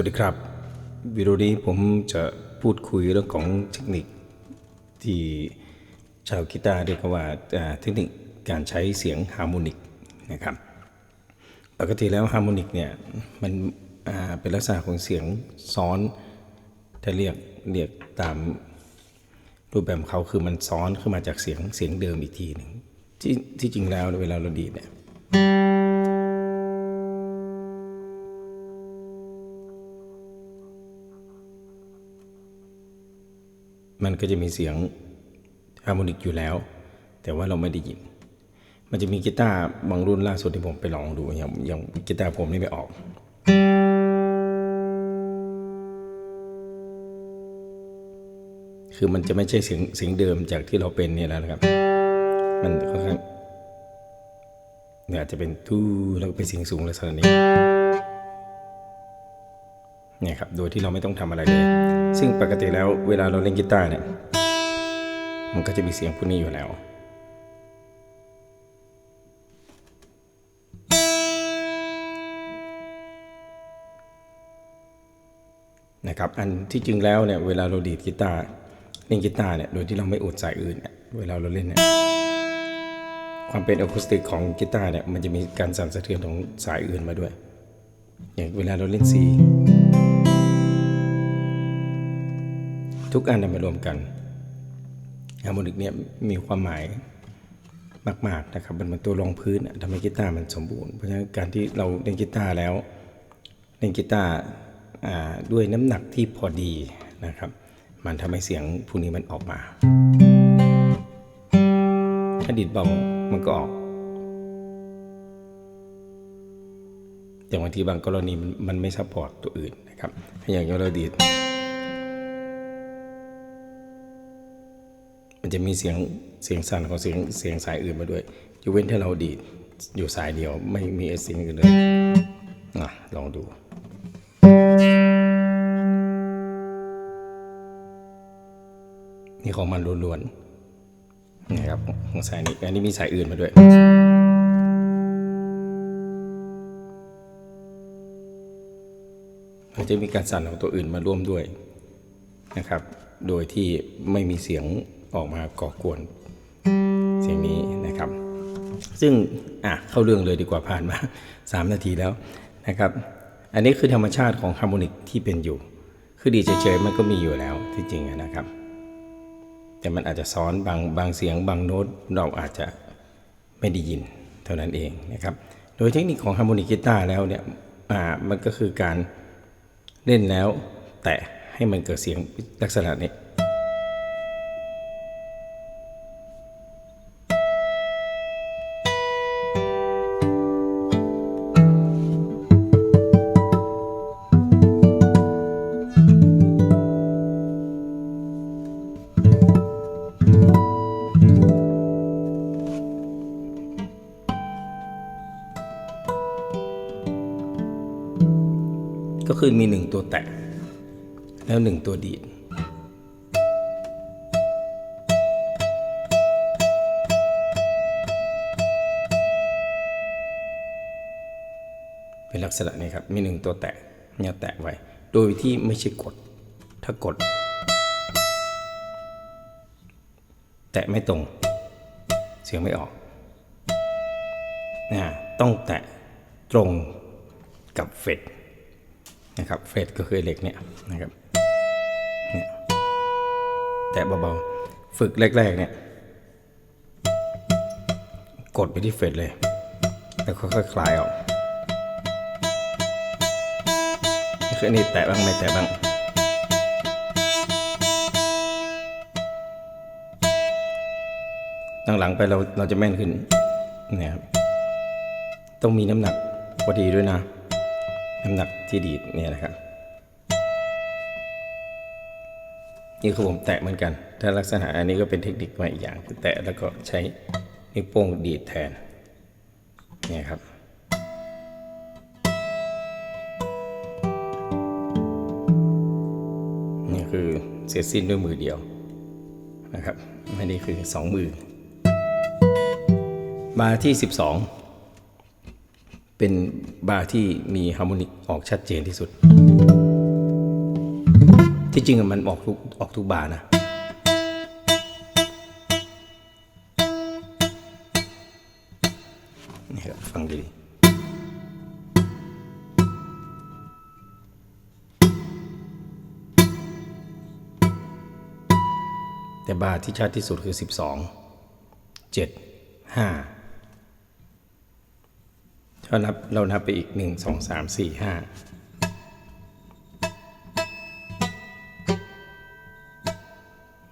วัสดีครับ วิดีโอนี้ผมจะพูดคุยเรื่องของเทคนิค ที่ชาวกีตาร์เรียกว่าเทคนิคการใช้เสียงฮาร์โมนิกนะครับปกติแล้วฮาร์โมนิกเนี่ยมันเป็นลักษณะของเสียงซ้อนถ้าเรียกเรียกตามรูปแบบของเขาคือมันซ้อนขึ้นมาจากเสียงเสียงเดิมอีกทีหนึ่งที่ที่จริงแล้วเวลาเราดีเนี่ย มันก็จะมีเสียงฮาร์โมนิกอยู่แล้ว แต่ว่าเราไม่ได้ยิน มันจะมีกีตาร์บางรุ่นล่าสุดที่ผมไปลองดูอย่างอย่างกีตาร์ผมนี่ไม่ออก คือมันจะไม่ใช่เสียงเสียงเดิมจากที่เราเป็นเนี่ยแล้วนะครับ มันค่อนข้างเนี่ยอาจจะเป็นทูแล้วก็เป็นเสียงสูงลักษณะนี้ เนี่ยครับโดยที่เราไม่ต้องทำอะไรเลย ซึ่งปกติแล้วเวลาเราเล่นกีตาร์เนี่ยมันก็จะมีเสียงพวกนี้อยู่แล้วนะครับอันที่จริงแล้วเนี่ยเวลาเราดีดกีตาร์เล่นกีตาร์เนี่ยโดยที่เราไม่อุดสายอื่นเนี่ยเวลาเราเล่นเนี่ยความเป็นอะคูสติกของกีตาร์เนี่ยมันจะมีการสั่นสะเทือนของสายอื่นมาด้วย อย่างเวลาเราเล่นซี ทุกอันนำมารวมกันฮาร์โมนิกเนี่ยมีความหมายมากๆนะครับมันเป็นตัวรองพื้นทำให้กีตาร์มันสมบูรณ์เพราะฉะนั้นการที่เราเล่นกีตาร์แล้วเล่นกีตาร์ด้วยน้ำหนักที่พอดีนะครับ มันทำให้เสียงพวกนี้มันออกมาถ้าดีดเบามันก็ออกแต่างบางทีบางกรณีมันมันไม่ซัพพอร์ตตัวอื่นนะครับ อย่างเราดีด มันจะมีเสียงเสียงสั่นของเสียงเสียงสายอื่นมาด้วยยกเว้นถ้าเราดีดอยู่สายเดียวไม่มีเสียงอื่นเลยอะลองดูนี่ของมันล้วนๆนะครับของสายนี้อันนี้มีสายอื่นมาด้วยมันจะมีการสั่นของตัวอื่นมาร่วมด้วยนะครับ โดยที่ไม่มีเสียง ออกมาก่อกวนเสียงนี้นะครับ ซึ่งอะเข้าเรื่องเลยดีกว่าผ่านมา 3 นาทีแล้วนะครับ อันนี้คือธรรมชาติของฮาร์โมนิกที่เป็นอยู่ คือดีเฉยๆมันก็มีอยู่แล้วที่จริงนะครับ แต่มันอาจจะซ้อนบางบางเสียงบางโน้ตเราอาจจะไม่ได้ยินเท่านั้นเองนะครับ โดยเทคนิคของฮาร์โมนิกกีตาร์แล้วเนี่ยอ่ามันก็คือการเล่นแล้ว แต่ให้มันเกิดเสียงลักษณะนี้ คือมีหนึ่งตัวแตะ แล้วหนึ่งตัวดีดเป็นลักษณะนี้ครับ มีหนึ่งตัวแตะเนี่ยแตะไว้ โดยที่ไม่ใช่กด ถ้ากด แตะไม่ตรง เสียงไม่ออกนะต้องแตะตรงกับเฟด นะครับเฟดก็คือเหล็กเนี่ยนะครับเนี่ยแตะเบาๆ ฝึกแรกๆเนี่ยกดไปที่เฟดเลย แล้วค่อยๆคลายออกคืออันนี้แตะบ้างไม่แตะบ้างหลังๆไปเราเราจะแม่นขึ้นเนี่ยครับต้องมีน้ำหนักพอดีด้วยนะ น้ำหนักที่ดีดเนี่ยนะครับ นี่คือผมแตะเหมือนกัน ถ้าลักษณะอันนี้ก็เป็นเทคนิคใหม่อีกอย่างคือแตะแล้วก็ใช้นิ้วโป้งดีดแทนเนี่ยครับนี่คือเสร็จสิ้นด้วยมือเดียวนะครับอันนี้คือสองมือบาที่ 12 เป็นบาร์ที่มีฮาร์โมนิกออกชัดเจนที่สุด ที่จริงมันออกทุกออกทุกบาร์นะ นี่ครับฟังดีแต่บาร์ที่ชัดที่สุดคือ 12 7 5 ถ้านับเรานับไปอีก1 2 3 4 5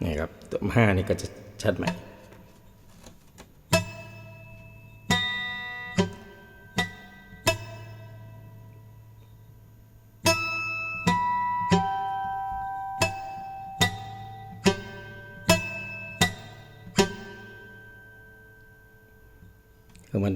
นี่ครับตัวห้านี่ก็จะชัดไหมคือมัน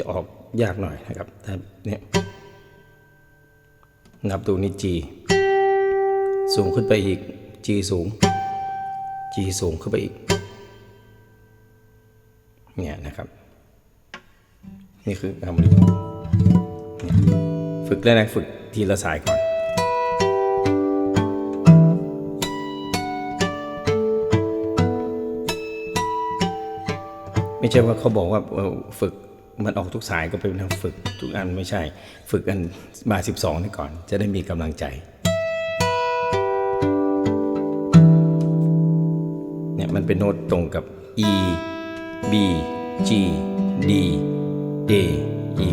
จะออกยากหน่อยนะครับถ้าเนี่ยนับดูนี่ G สูงขึ้นไปอีก G สูง G สูงขึ้นไปอีก เนี่ยนะครับ นี่คือฮาร์โมนีเนี่ยฝึกแรกๆฝึกทีละสายก่อนไม่ใช่ว่าเขาบอกว่าฝึก มันออกทุกสายก็เป็นทางฝึก ทุกอันไม่ใช่ ฝึกกันมา 12นี่ก่อน จะได้มีกำลังใจเนี่ยมันเป็นโน้ตตรงกับ E B G D A E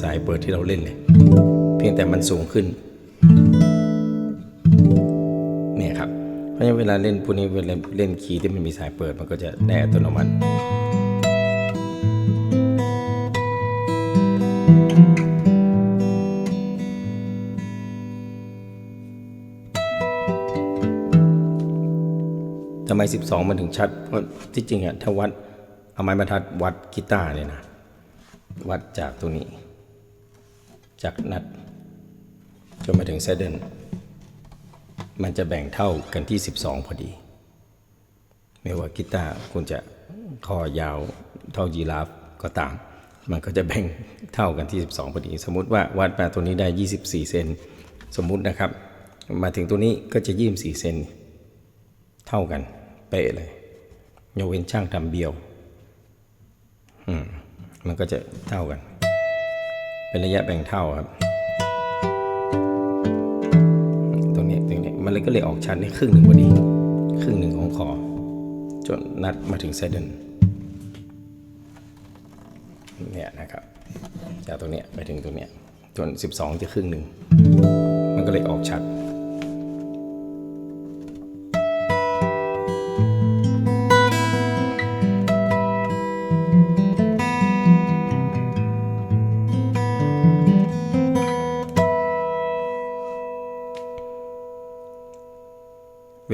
สายเปิดที่เราเล่นเลย เพียงแต่มันสูงขึ้น เนี่ยครับ เพราะฉะนั้นเวลาเล่นพวกนี้เวลาเล่นคีย์ที่มันมีสายเปิดมันก็จะได้อัตโนมัติ ม 12 มันถึงชัด เพราะที่จริงอะถ้าวัดเอาไม้บรรทัดวัดกีตาร์เนี่ยนะ วัดจากตรงนี้ จากนัด จนมาถึงเซเดนมันจะแบ่งเท่ากันที่ 12 พอดี ไม่ว่ากีตาร์คุณจะคอยาวเท่ายีราฟก็ตาม มันก็จะแบ่งเท่ากันที่ 12 พอดี สมมุติว่าวัดมาตัวนี้ได้ 24 เซนสมมุตินะครับ มาถึงตัวนี้ก็จะ 24 เซนเท่ากัน เป๊ะเลยยกเว้นช่างทำเบียว อืม มันก็จะเท่ากัน เป็นระยะแบ่งเท่าครับ ตรงนี้ตรงนี้มันเลยก็เลยออกชั้นได้ครึ่งหนึ่งพอดี ครึ่งหนึ่งของคอจนนัดมาถึงเซเดนเนี่ยนะครับ จากตรงนี้ไปถึงตรงนี้จน 12 จะครึ่งหนึ่ง มันก็เลยออกชัด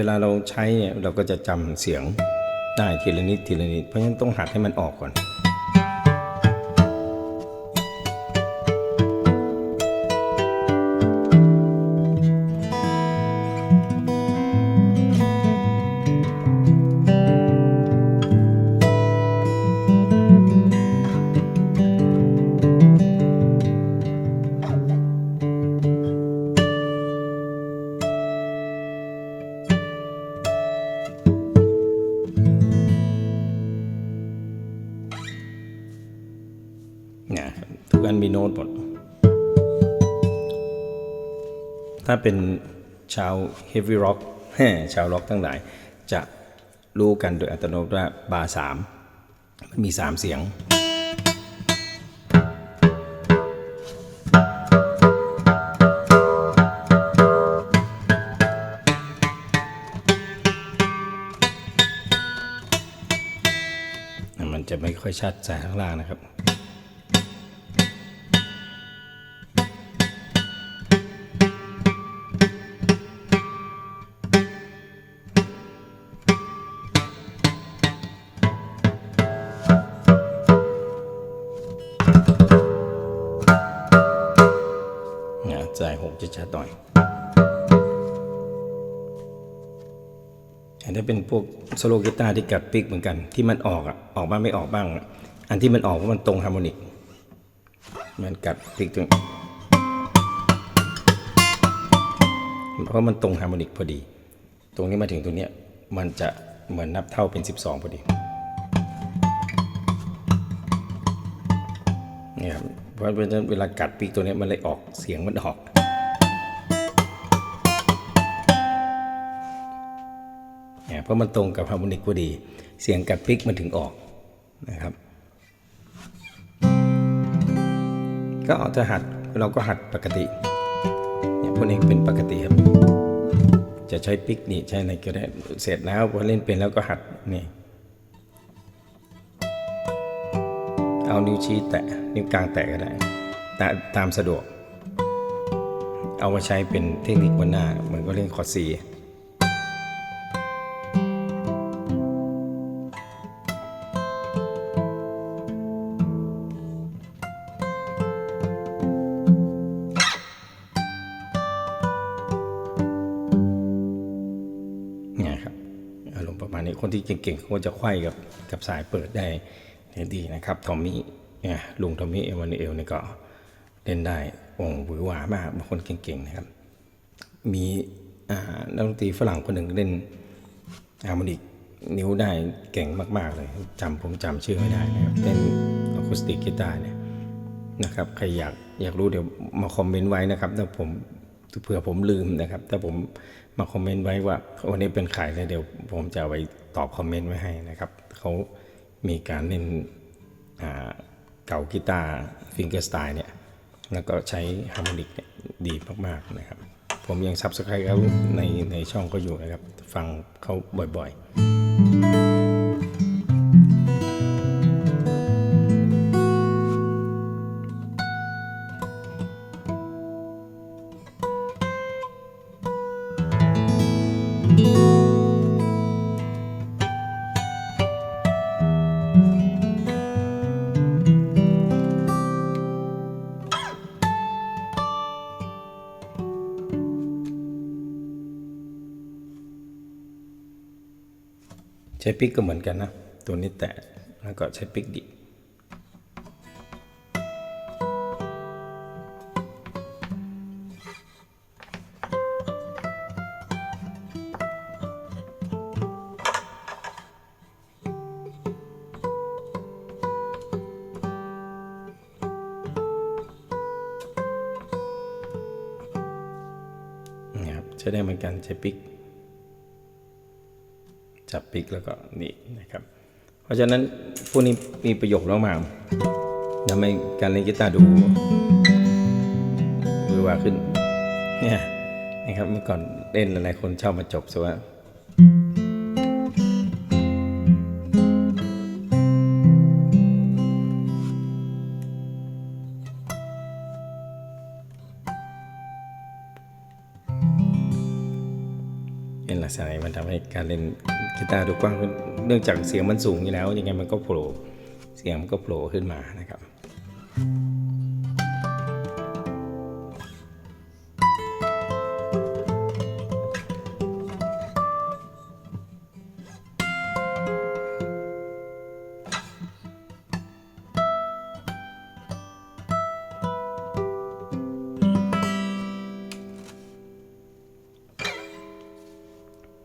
วลาเราใช้เนี่ยเราก็จะจำเสียงได้ทีละนิดทีละนิด เพราะฉะนั้นต้องหัดให้มันออกก่อน เป็นชาว heavy rock ชาวร็อกทั้งหลาย จะรู้กันโดยอัตโนมัติว่าบาร์สามมันมีสามเสียงมันจะไม่ค่อยชัดสายข้างล่างนะครับ สายหกจะชัดหน่อยแออย่างถ้เป็นพวกโซโลกีตาร์ที่กัดปิกเหมือนกัน ที่มันออกอะออกบ้างไม่ออกบ้าง อันที่มันออกเพราะมันตรงฮาร์โมนิก มันกัดปิกตรงเพราะมันตรงฮาร์โมนิกพอดี ตรงนี้มาถึงตรงเนี้ยมันจะเหมือนนับเท่าเป็น 12 พอดีเนี่ยครับ เพราะฉะนั้นเวลากัดปีกตัวนี้มันเลยออกเสียงมันออกเนี่ยเพราะมันตรงกับฮาร์โมนิกพอดี เสียงกัดปิกมันถึงออกนะครับ ก็ถ้าหัดเราก็หัดปกติเนี่ยพวกนี้เป็นปกติครับ จะใช้ปิกนี่ใช้อะไรก็ได้เสร็จแล้วพอเล่นเป็นแล้วก็หัดนี่ นิ้วชี้แตะนิ้วกลางแตะก็ได้ตตามสะดวก เอามาใช้เป็นเทคนิคบนหน้าเหมือนก็เล่นคอร์ดซีเนี่ยครับอารมณ์ประมาณนี้คนที่เก่งๆเขาก็จะไขว้กับกับสายเปิดได้ ได้ดีนะครับทอมมี่เนี่ยลุงทอมมี่เอวานเอลนี่ก็เล่นได้องค์หวือหวามากบางคนเก่งๆนะครับ มีอ่านักดนตรีฝรั่งคนหนึ่งเล่นฮาร์โมนิกนิ้วได้เก่งมากๆเลยจำผมจำชื่อไม่ได้นะครับเล่นอะคูสติกกีตาร์เนี่ยนะครับใครอยากอยากรู้เดี๋ยวมาคอมเมนต์ไว้นะครับถ้าผมเผื่อผมลืมนะครับถ้าผมมาคอมเมนต์ไว้ว่าวันนี้เป็นใครแล้วเดี๋ยวผมจะไว้ตอบคอมเมนต์ไว้ให้นะครับเขา มีการเล่นเก่ากีตาร์ฟิงเกอร์สไตล์เนี่ยแล้วก็ใช้ฮาร์โมนิกเนี่ยดีมากๆนะครับ ผมยังซับสไครต์เขาในในช่องก็อยู่นะครับ ฟังเขาบ่อยๆ ใช้ปิกก็เหมือนกันนะ ตัวนี้แตะแล้วก็ใช้ปิกดินี่ครับใช้ได้เหมือนกันใช้ปิก จับปิกแล้วก็นี่นะครับ เพราะฉะนั้นพวกนี้มีประโยชน์มากๆทำให้การเล่นกีตาร์ดูมือว่าขึ้นเนี่ยนะครับเมื่อก่อนเล่นหลายๆคนชอบมาจบซะว่า เป็นลักษณะนี้มันทำให้การเล่นกีตาร์ดูกว้างขึ้นเนื่องจากเสียงมันสูงอยู่แล้วยังไงมันก็โผล่เสียงมันก็โผล่ขึ้นมานะครับ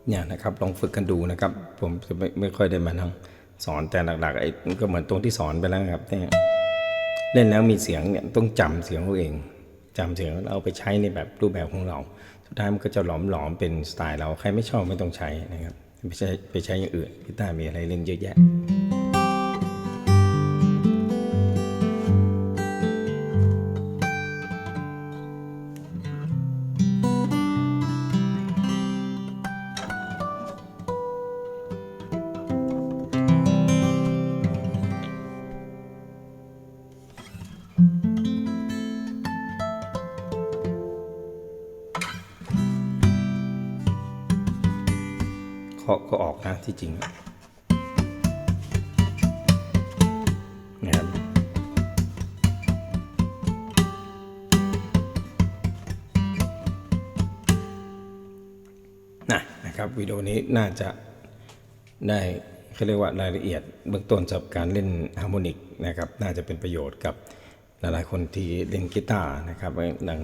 เนี่ยนะครับลองฝึกกันดูนะครับ ผมจะไม่ไม่ค่อยได้มานั่งสอนแต่หลักๆไอ้ก็เหมือนตรงที่สอนไปแล้วครับเนี่ยเล่นแล้วมีเสียงเนี่ยต้องจำเสียงตัวเองจำเสียงแล้วเอาไปใช้ในแบบรูปแบบของเรา สุดท้ายมันก็จะหลอมหลอมๆเป็นสไตล์เราใครไม่ชอบไม่ต้องใช้นะครับ ไม่ใช่ไปใช้อย่างอื่นกีตาร์มีอะไรเล่นเยอะแยะ ก็ออกนะที่จริงนะครับนะนะครับวิดีโอนี้น่าจะได้เขาเรียกว่ารายละเอียดเบื้องต้นสำหรับการเล่นฮาร์โมนิกนะครับ น่าจะเป็นประโยชน์กับหลายๆคนที่เล่นกีตาร์นะครับ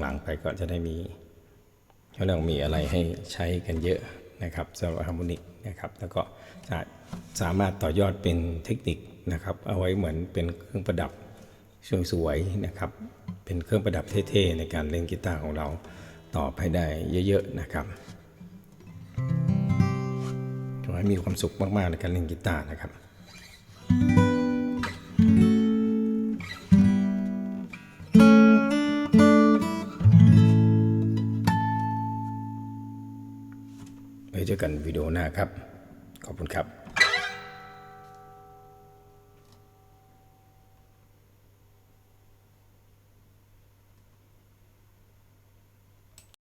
หลังๆไปก็จะได้มีเขาเรียกมีอะไรให้ใช้กันเยอะ นะครับสำหรับฮาร์โมนิกนะครับแล้วก็สาสามารถต่อยอดเป็นเทคนิคนะครับเอาไว้เหมือนเป็นเครื่องประดับสวยๆนะครับเป็นเครื่องประดับเท่ๆในการเล่นกีตาร์ของเราต่อไปได้เยอะๆนะครับขอให้มีความสุขมากๆในการเล่นกีตาร์นะครับ กันวิดีโอหน้าครับ ขอบคุณครับ